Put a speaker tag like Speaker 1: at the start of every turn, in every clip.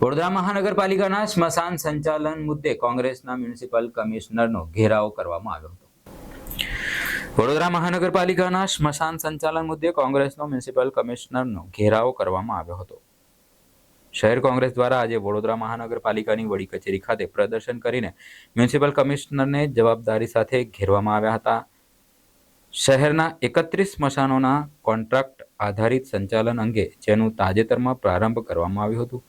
Speaker 1: વડોદરા મહાનગરપાલિકાના સ્મશાન સંચાલન મુદ્દે કોંગ્રેસના મ્યુનિસિપલ કમિશનરનો ઘેરાવ કરવામાં આવ્યો હતો. વડોદરા મહાનગરપાલિકાના સ્મશાન સંચાલન મુદ્દે કોંગ્રેસનો મ્યુનિસિપલ કમિશનરનો ઘેરાવ કરવામાં આવ્યો હતો. શહેર કોંગ્રેસ દ્વારા આજે વડોદરા મહાનગરપાલિકાની વડી કચેરી ખાતે પ્રદર્શન કરીને મ્યુનિસિપલ કમિશનરને જવાબદારી સાથે ઘેરવામાં આવ્યા હતા. શહેરના એકત્રીસ સ્મશાનોના કોન્ટ્રાક્ટ આધારિત સંચાલન અંગે જેનું તાજેતરમાં પ્રારંભ કરવામાં આવ્યું હતું.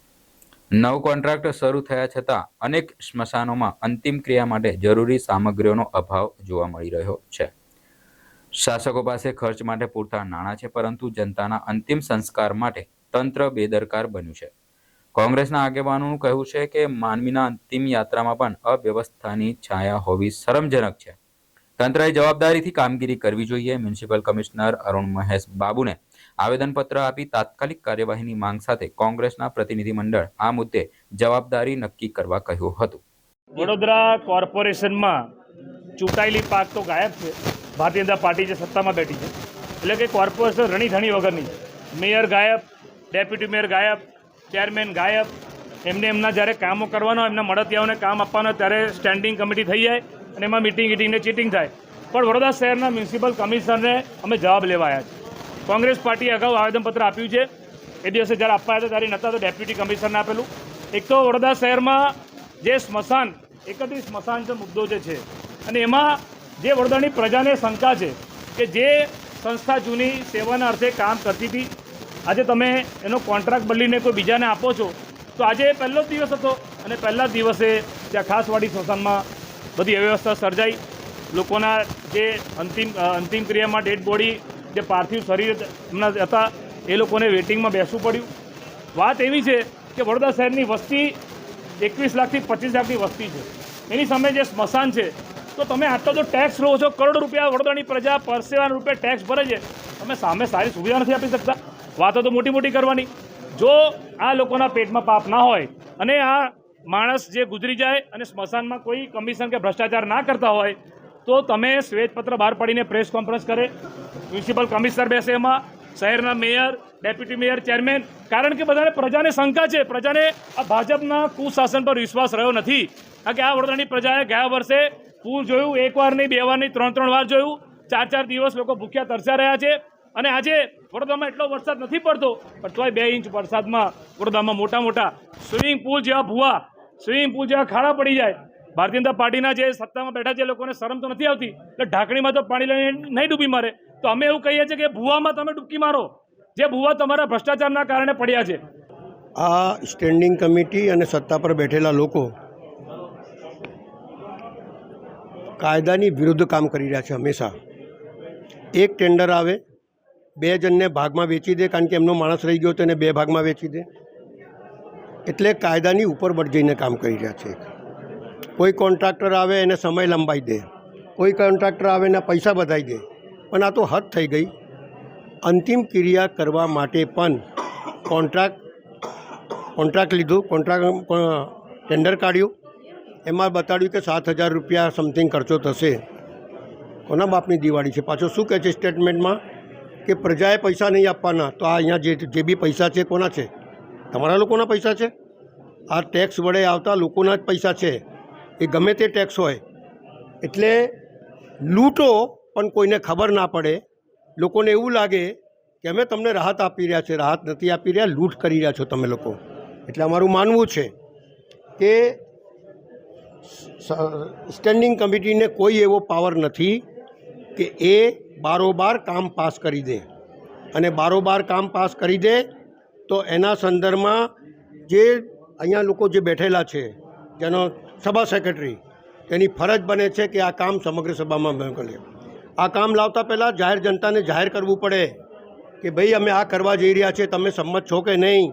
Speaker 1: નવ કોન્ટ્રાક્ટ શરૂ થયા છતાં અનેક સ્મશાનોમાં અંતિમ ક્રિયા માટે જરૂરી સામગ્રીઓનો અભાવ જોવા મળી રહ્યો છે. શાસકો પાસે ખર્ચ માટે પૂરતા નાણાં છે, પરંતુ જનતાના અંતિમ સંસ્કાર માટે તંત્ર બેદરકાર બન્યું છે. કોંગ્રેસના આગેવાનોનું કહેવું છે કે માનવીના અંતિમ યાત્રામાં પણ અવ્યવસ્થાની છાયા હોવી શરમજનક છે. તંત્રએ જવાબદારીથી કામગીરી કરવી જોઈએ. મ્યુનિસિપલ કમિશનર અરુણ મહેશ બાબુને આવેદનપત્ર આપી તાત્કાલિક કાર્યવાહીની માંગ સાથે કોંગ્રેસના પ્રતિનિધિમંડળ આ મુદ્દે જવાબદારી નક્કી કરવા કહ્યું હતું.
Speaker 2: વડોદરા કોર્પોરેશનમાં ચૂંટાયેલી પાક તો ગાયબ છે. ભારતીય જનતા પાર્ટી જે સત્તામાં બેઠી છે. એટલે કે કોર્પોરેશન રણી ધણી વગરની મેયર ગાયબ, ડેપ્યુટી મેયર ગાયબ, ચેરમેન ગાયબ, એમને એમના જ્યારે કામો કરવાનો એમના મળતિયાઓને કામ આપવાનો ત્યારે સ્ટેન્ડિંગ કમિટી થઈ જાય અને એમાં મિટિંગ ઇટિંગને ચીટિંગ થાય. પણ વડોદરા શહેરના મ્યુનિસિપલ કમિશનરને અમે જવાબ લેવા આવ્યા છે કોંગ્રેસ પાર્ટીએ અગાઉ આવેદનપત્ર આપ્યું છે. એ દિવસે જ્યારે આપવા હતા ત્યારે નહોતા તો ડેપ્યુટી કમિશનરને આપેલું. એક તો વડોદરા શહેરમાં જે સ્મશાન એકત્રીસ સ્મશાન જે મુદ્દો જે છે અને એમાં જે વડોદરાની પ્રજાને શંકા છે કે જે સંસ્થા જૂની સેવાના અર્થે કામ કરતી હતી, આજે તમે એનો કોન્ટ્રાક્ટ બદલીને કોઈ બીજાને આપો છો, તો આજે પહેલો દિવસ હતો અને પહેલા દિવસે ત્યાં ખાસવાડી સ્મશાનમાં બધી અવ્યવસ્થા સર્જાઈ. લોકોના જે અંતિમ અંતિમ ક્રિયામાં ડેડ બોડી જે પાર્થિવ શરીર એમના હતા, એ લોકોને વેટિંગમાં બેસવું પડ્યું. વાત એવી છે કે વડોદરા શહેરની વસ્તી એકવીસ લાખથી પચીસ લાખની વસ્તી છે. એની સામે જે સ્મશાન છે, તો તમે આટલો જો ટેક્સ લો છો, કરોડ રૂપિયા વડોદરાની પ્રજા પરસેવાના રૂપે ટેક્સ ભરે છે, તમે સામે સારી સુવિધા નથી આપી શકતા. વાતો તો મોટી મોટી કરવાની. જો આ લોકોના પેટમાં પાપ ના હોય અને આ માણસ જે ગુજરી જાય અને સ્મશાનમાં કોઈ કમિશન કે ભ્રષ્ટાચાર ના કરતા હોય તો તમે શ્વેતપત્ર બહાર પાડીને પ્રેસ કોન્ફરન્સ કરે. મ્યુનિસિપલ કમિશનર બેસે એમાં, શહેરના મેયર ડેપ્યુટી મેયર ચેરમેન કારણ કે બધાને પ્રજાને શંકા છે. પ્રજાને આ ભાજપના કુશાસન પર વિશ્વાસ રહ્યો નથી. કારણ કે આ વડોદરાની પ્રજાએ ગયા વર્ષે પૂર જોયું, એક વાર નહીં, બે વાર નહીં, ત્રણ ત્રણ વાર જોયું. ચાર ચાર દિવસ લોકો ભૂખ્યા તરસ્યા રહ્યા છે. અને આજે વડોદરામાં એટલો વરસાદ નથી પડતો, પણ તોય બે ઇંચ વરસાદમાં વડોદરામાં મોટા મોટા સ્વિમિંગ પુલ જેવા ભૂવા સ્વિમિંગ પુલ જેવા ખાડા પડી જાય. ભારતીય જનતા પાર્ટીના જે સત્તામાં બેઠા છે લોકોને શરમ તો નથી આવતી. એટલે ઢાંકણીમાં તો પાણી લઈને નહીં ડૂબી મારે. તો અમે એવું કહીએ છીએ કે ભૂવામાં તમે ડૂબકી મારો. જે ભૂવા તમારા ભ્રષ્ટાચારના કારણે પડ્યા છે.
Speaker 3: આ સ્ટેન્ડિંગ કમિટી અને સત્તા પર બેઠેલા લોકો કાયદાની વિરુદ્ધ કામ કરી રહ્યા છે હંમેશા. એક ટેન્ડર આવે, બે જણને ભાગમાં વેચી દે, કારણ કે એમનો માણસ રહી ગયો તો એને બે ભાગમાં વેચી દે. એટલે કાયદાની ઉપર બટ જઈને કામ કરી રહ્યા છે કોઈ કોન્ટ્રાક્ટર આવે એને સમય લંબાઈ દે. કોઈ કોન્ટ્રાક્ટર આવે એના પૈસા વધારી દે. પણ આ તો હદ થઈ ગઈ. અંતિમ ક્રિયા કરવા માટે પણ કોન્ટ્રાક્ટ કોન્ટ્રાક્ટ લીધું, કોન્ટ્રાક્ટ ટેન્ડર કાઢ્યું. એમાં બતાડ્યું કે સાત હજાર રૂપિયા સમથિંગ ખર્ચો થશે. કોના બાપની દિવાળી છે? પાછો શું કહે છે સ્ટેટમેન્ટમાં કે પ્રજાએ પૈસા નહીં આપવાના, તો આ અહીંયા જે જે બી પૈસા છે કોના છે? તમારા લોકોના પૈસા છે? આ ટેક્સ વડે આવતા લોકોના જ પૈસા છે. એ ગમે તે ટેક્સ હોય. એટલે લૂંટો પણ કોઈને ખબર ના પડે. લોકોને એવું લાગે કે અમે તમને રાહત આપી રહ્યા છે, રાહત નથી આપી રહ્યા, લૂંટ કરી રહ્યા છો તમે લોકો. એટલે અમારું માનવું છે કે સ્ટેન્ડિંગ કમિટીને કોઈ એવો પાવર નથી કે એ બારોબાર કામ પાસ કરી દે. અને બારોબાર કામ પાસ કરી દે તો એના સંદર્ભમાં જે અહીંયા લોકો જે બેઠેલા છે જેનો સભા સેક્રેટરી તેની ફરજ બને છે કે આ કામ સમગ્ર સભામાં મોકલીએ આ કામ લાવતા પહેલાં જાહેર જનતાને જાહેર કરવું પડે કે ભાઈ અમે આ કરવા જઈ રહ્યા છીએ, તમે સંમત છો કે નહીં?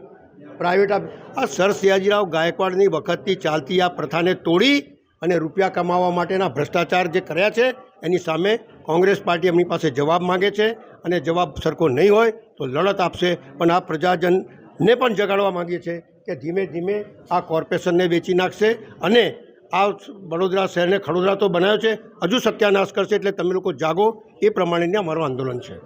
Speaker 3: પ્રાઇવેટ આપ આ સર સયાજીરાવ ગાયકવાડની વખતથી ચાલતી આ પ્રથાને તોડી અને રૂપિયા કમાવા માટેના ભ્રષ્ટાચાર જે કર્યા છે, એની સામે કોંગ્રેસ પાર્ટી એમની પાસે જવાબ માગે છે અને જવાબ સરખો નહીં હોય તો લડત આપશે. પણ આ પ્રજાજનને પણ જગાડવા માગીએ છીએ કે ધીમે ધીમે આ કોર્પોરેશનને વેચી નાખશે અને આ વડોદરા શહેરને ખડોદરા તો બનાવ્યો છે. હજુ સત્યાનાશ કરશે એટલે તમે લોકો જાગો. એ પ્રમાણેની અમારું આંદોલન છે.